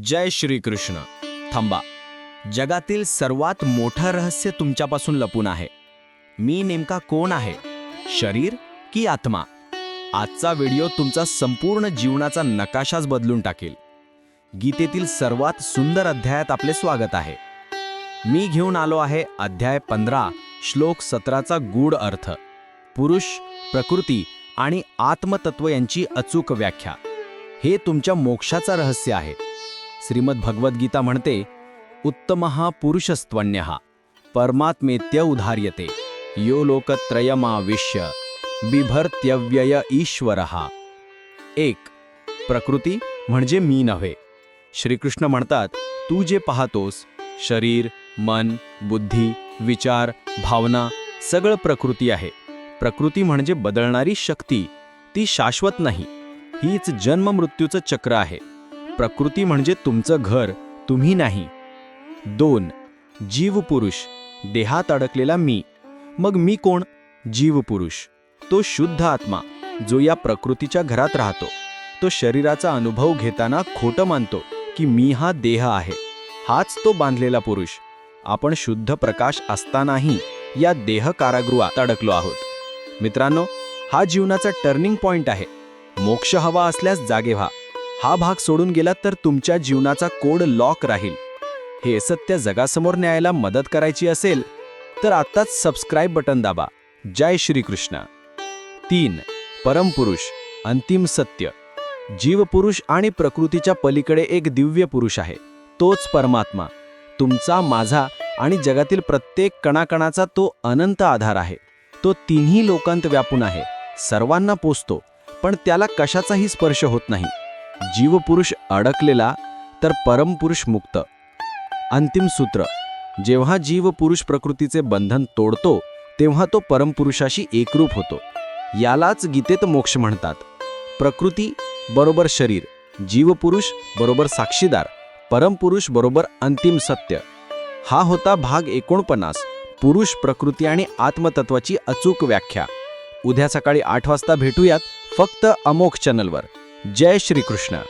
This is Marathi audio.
जय श्रीकृष्ण. थांबा. जगातील सर्वात मोठं रहस्य तुमच्यापासून लपून आहे. मी नेमका कोण आहे? शरीर की आत्मा? आजचा व्हिडिओ तुमचा संपूर्ण जीवनाचा नकाशाच बदलून टाकेल. गीतेतील सर्वात सुंदर अध्यायात आपले स्वागत आहे. मी घेऊन आलो आहे अध्याय पंधरा श्लोक सतराचा गूढ अर्थ. पुरुष प्रकृती आणि आत्मतत्व यांची अचूक व्याख्या. हे तुमच्या मोक्षाचा रहस्य आहे. श्रीमद भगवद्गीता म्हणते उत्तम पुरुषस्त्वन्यः परमात्मेत्य उधार्यते। यो लोकत्रयमाविश्य बिभर्त्यव्यय ईश्वरः। एक प्रकृती म्हणजे मी नव्हे. श्रीकृष्ण म्हणतात तू जे पाहतोस शरीर मन बुद्धी विचार भावना सगळं प्रकृती आहे. प्रकृती म्हणजे बदलणारी शक्ती ती शाश्वत नाही. हीच जन्म मृत्यूचं चक्र आहे. प्रकृती म्हणजे तुमचं घर तुम्ही नाही. दोन जीवपुरुष देहात अडकलेला मी. मग मी कोण? जीवपुरुष. तो शुद्ध आत्मा जो या प्रकृतीच्या घरात राहतो. तो शरीराचा अनुभव घेताना खोटं मानतो की मी हा देह आहे. हाच तो बांधलेला पुरुष. आपण शुद्ध प्रकाश असतानाही या देह कारागृहात अडकलो आहोत. मित्रांनो हा जीवनाचा टर्निंग पॉइंट आहे. मोक्ष हवा असल्यास जागे व्हा. हा भाग सोडून गेलात तर तुमच्या जीवनाचा कोड लॉक राहील. हे सत्य जगासमोर न्यायला मदत करायची असेल तर आत्ताच सबस्क्राईब बटन दाबा. जय श्रीकृष्ण. तीन परमपुरुष अंतिम सत्य. जीवपुरुष आणि प्रकृतीच्या पलीकडे एक दिव्य पुरुष आहे. तोच परमात्मा. तुमचा माझा आणि जगातील प्रत्येक कणाकणाचा तो अनंत आधार आहे. तो तिन्ही लोकांत व्यापून आहे. सर्वांना पोचतो पण त्याला कशाचाही स्पर्श होत नाही. जीवपुरुष अडकलेला तर परमपुरुष मुक्त. अंतिम सूत्र जेव्हा जीवपुरुष प्रकृतीचे बंधन तोडतो तेव्हा तो परमपुरुषाशी एकरूप होतो. यालाच गीतेत मोक्ष म्हणतात. प्रकृती बरोबर शरीर जीवपुरुष बरोबर साक्षीदार परमपुरुष बरोबर अंतिम सत्य. हा होता भाग एकोणपन्नास पुरुष प्रकृती आणि आत्मतत्वाची अचूक व्याख्या. उद्या सकाळी आठ वाजता भेटूयात फक्त अमोख चॅनलवर. जय श्रीकृष्ण